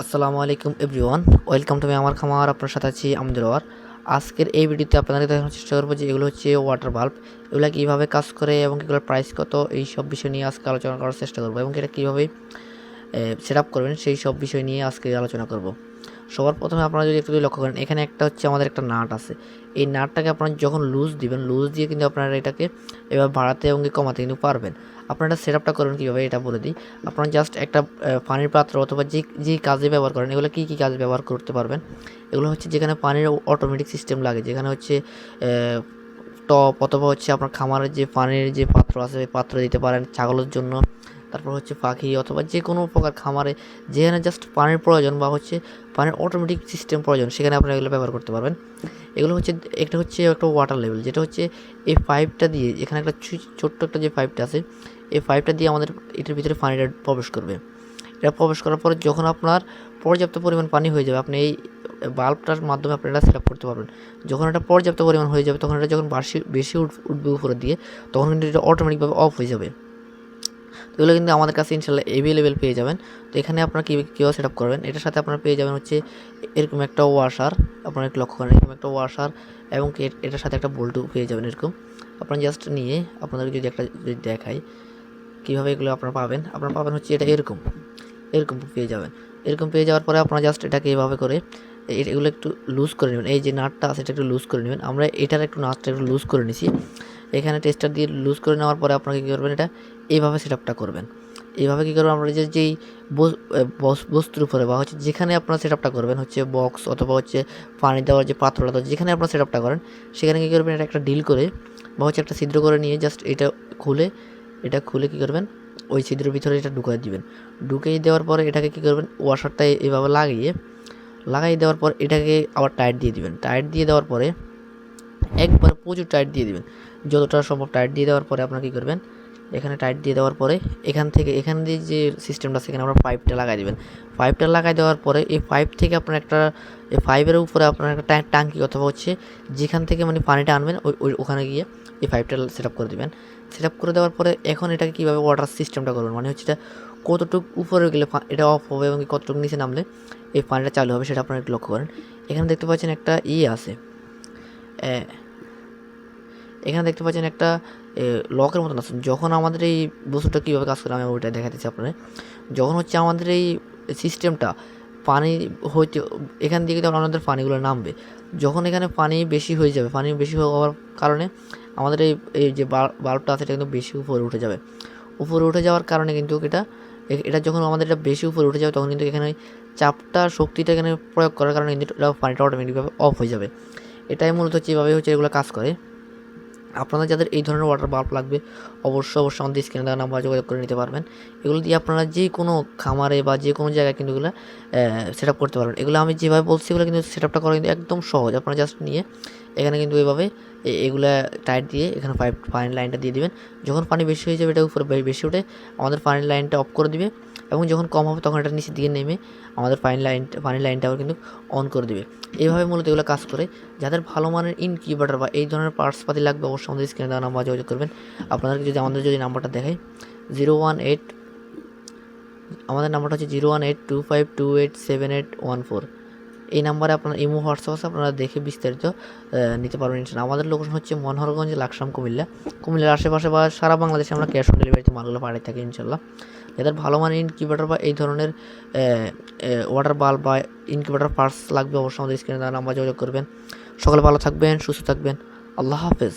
আসসালামু আলাইকুম everyone, welcome to me, আমার খামার, আপনার সাথে আছি আমি ওয়ার। আজকের এই ভিডিওতে আপনাদের দেখানোর চেষ্টা করব যে এগুলো হচ্ছে ওয়াটার বাল্ব এগুলো কীভাবে কাজ করে এবং এগুলো প্রাইস কত, এই সব বিষয় নিয়ে আজকে আলোচনা করার চেষ্টা করব এবং এটা কীভাবে সেট আপ করবেন সেই সব বিষয় নিয়ে আজকে আলোচনা করব। সবার প্রথমে আপনারা যদি একটু লক্ষ্য করেন, এখানে একটা হচ্ছে আমাদের একটা নাট আছে। এই নাটটাকে আপনারা যখন লুজ দিবেন লুজ দিয়ে কিন্তু আপনারা এটাকে এবার বাড়াতে এবং কমাতে কিন্তু পারবেন। আপনারা সেট আপটা করবেন কীভাবে, এটা বলে দিই। আপনারা জাস্ট একটা পানির পাত্র অথবা যে যে কাজে ব্যবহার করেন, এগুলো কী কী কাজে ব্যবহার করতে পারবেন? এগুলো হচ্ছে যেখানে পানির অটোমেটিক সিস্টেম লাগে, যেখানে হচ্ছে টপ অথবা হচ্ছে আপনার খামারের যে পানির যে পাত্র আছে, ওই পাত্র দিতে পারেন ছাগলের জন্য। তারপর হচ্ছে পাখি অথবা যে কোনো প্রকার খামারে যেখানে জাস্ট পানির প্রয়োজন বা হচ্ছে পানির অটোমেটিক সিস্টেম প্রয়োজন, সেখানে আপনারা এগুলো ব্যবহার করতে পারবেন। এগুলো হচ্ছে একটা হচ্ছে একটা ওয়াটার লেভেল যেটা হচ্ছে এই পাইপটা দিয়ে, এখানে একটা ছোট্ট একটা যে পাইপটা আছে, এই পাইপটা দিয়ে আমাদের এটার ভিতরে পানিটা প্রবেশ করবে। এটা প্রবেশ করার পরে যখন আপনার পর্যাপ্ত পরিমাণ পানি হয়ে যাবে, আপনি এই বাল্বটার মাধ্যমে আপনি এটা সেট আপ করতে পারবেন। যখন এটা পর্যাপ্ত পরিমাণ হয়ে যাবে, তখন এটা যখন বাড়ি বেশি উঠ- উঠবে উপরে দিয়ে তখন কিন্তু এটা অটোমেটিকভাবে অফ হয়ে যাবে। তো এগুলো কিন্তু আমাদের কাছে ইনশাল্লাহ অ্যাভেলেবেল পেয়ে যাবেন। তো এখানে আপনারা কী কীভাবে সেট আপ করবেন? এটার সাথে আপনারা পেয়ে যাবেন হচ্ছে এরকম একটা ওয়াশার আপনারা একটু লক্ষ্য করেন, এরকম একটা ওয়াশার এবং এটার সাথে একটা বল্টু পেয়ে যাবেন এরকম। আপনারা জাস্ট নিয়ে আপনাদেরকে যদি একটা যদি দেখাই কীভাবে এগুলো আপনারা পাবেন আপনারা পাবেন হচ্ছে এটা এরকম এরকম পেয়ে যাবেন। এরকম পেয়ে যাওয়ার পরে আপনারা জাস্ট এটাকে এভাবে করে এগুলো একটু লুজ করে নেবেন। এই যে নাটটা আছে, এটা একটু লুজ করে নেবেন। আমরা এটার একটু নাটটা একটু লুজ করে নিছি। এখানে টেস্টার দিয়ে লুজ করে নেওয়ার পরে আপনারা কী করবেন এটা? এইভাবে সেট আপটা করবেন। এইভাবে কী করবেন? আমরা যে, যেই বস- বস- বস্তুর উপরে বা হচ্ছে যেখানে আপনারা সেট আপটা করবেন, হচ্ছে বক্স অথবা হচ্ছে পানি দেওয়ার যে পাত্রটা যেখানে আপনারা সেট আপটা করেন, সেখানে কী করবেন এটা একটা ডিল করে বা হচ্ছে একটা ছিদ্র করে নিয়ে জাস্ট এটা খুলে এটা খুলে কী করবেন? ওই ছিদ্রের ভিতরে এটা ঢুকাই দিবেন। ঢুকিয়ে দেওয়ার পরে এটাকে কী করবেন? ওয়াশারটা এভাবে লাগিয়ে লাগাই দেওয়ার পর এটাকে আবার টাইট দিয়ে দিবেন। টাইট দিয়ে দেওয়ার পরে একবার প্রচুর টাইট দিয়ে দিবেন। যতটা সম্ভব টাইট দিয়ে দেওয়ার পরে আপনারা কী করবেন? এখানে টাইট দিয়ে দেওয়ার পরে এখান থেকে, এখান দিয়ে যে সিস্টেমটা এখানে আপনার পাইপটা লাগাই দেবেন। পাইপটা লাগাই দেওয়ার পরে এই পাইপ থেকে আপনার একটা, এই পাইপের উপরে আপনার একটা ট্যাঙ্ক অথবা হচ্ছে যেখান থেকে মানে পানিটা আনবেন, ওই ওই, ওখানে গিয়ে এই পাইপটা সেট আপ করে দেবেন। সেট আপ করে দেওয়ার পরে এখন এটাকে কীভাবে ওয়াটার সিস্টেমটা করবেন? মানে হচ্ছে এটা কতটুকু উপরে গেলে এটা অফ হবে এবং কতটুকু নিচে নামলে এই পানিটা চালু হবে, সেটা আপনারা একটু লক্ষ্য করেন। এখানে দেখতে পাচ্ছেন একটা ইয়ে আছে। এখানে দেখতে পাচ্ছেন একটা লকের মতন আছে। যখন আমাদের এই বস্তুটা কীভাবে কাজ করে, আমি ওইটা দেখাতেছি আপনাদের। যখন হচ্ছে আমাদের এই সিস্টেমটা পানি হইতে, এখান থেকে কিন্তু আমাদের পানিগুলো নামবে। যখন এখানে পানি বেশি হয়ে যাবে, পানি বেশি হওয়ার কারণে আমাদের এই এই যে বাল্বটা আছে, এটা কিন্তু বেশি উপরে উঠে যাবে। উপরে উঠে যাওয়ার কারণে কিন্তু এটা এটা যখন আমাদের এটা বেশি উপরে উঠে যাবে, তখন কিন্তু এখানে চাপটা, শক্তিটা এখানে প্রয়োগ করার কারণে কিন্তু এটা পানিটা অটোমেটিকভাবে অফ হয়ে যাবে। এটাই মূলত এভাবে হচ্ছে এগুলো কাজ করে। আপনারা যাদের এই ধরনের ওয়াটার বাল্ব লাগবে, অবশ্যই অবশ্যই আমাদের স্ক্রিনে দেওয়া নাম্বার যোগাযোগ করে নিতে পারবেন। এগুলো দিয়ে আপনারা যে কোনো খামারে বা যে কোনো জায়গায় কিন্তু এগুলো সেট করতে পারবেন। এগুলো আমি যেভাবে বলছি, এগুলো কিন্তু সেট আপটা করা কিন্তু একদম সহজ। আপনারা জাস্ট নিয়ে এখানে কিন্তু এভাবে এ- এগুলা টাইট দিয়ে এখানে পাইপ পানির লাইনটা দিয়ে দিবেন। যখন পানি বেশি হয়ে যাবে এটা উপরে বেশি উঠে আমাদের পানির লাইনটা অফ করে দিবে এবং যখন কম হবে, তখন এটা নিচে দিয়ে নেমে আমাদের পানির লাইন পানির লাইনটা আবার কিন্তু অন করে দিবে। এইভাবে মূলত এগুলো কাজ করে। যাদের ভালো মানের ইনকিউবেটার বা এই ধরনের পার্টস পাতি লাগবে, অবশ্যই আমাদের স্ক্রিনে দেওয়া নাম্বার যোগাযোগ করবেন। আপনাদেরকে যদি আমাদের যদি নাম্বারটা দেখাই জিরো ওয়ান এইট আমাদের নাম্বারটা হচ্ছে zero one eight two five two eight seven eight one four এই নাম্বারে আপনার ইমো, হোয়াটসঅ্যাপ আছে, আপনারা দেখে বিস্তারিত নিতে পারবেন আমাদের লোকেশন হচ্ছে মনোহরগঞ্জ, লাকসাম, কুমিল্লা। কুমিল্লার আশেপাশে বা সারা বাংলাদেশে আমরা ক্যাশ অন ডেলিভারিতে মালগুলো পাঠিয়ে থাকি ইনশাল্লাহ যাদের ভালো মানের ইনকিউবেটার বা এই ধরনের ওয়াটার বাল্ব বা ইনকিউবেটার পার্টস লাগবে অবশ্যই আমাদের স্ক্রিনে দেওয়া নাম্বার যোগাযোগ করবেন। সকলে ভালো থাকবেন, সুস্থ থাকবেন। আল্লাহ হাফেজ।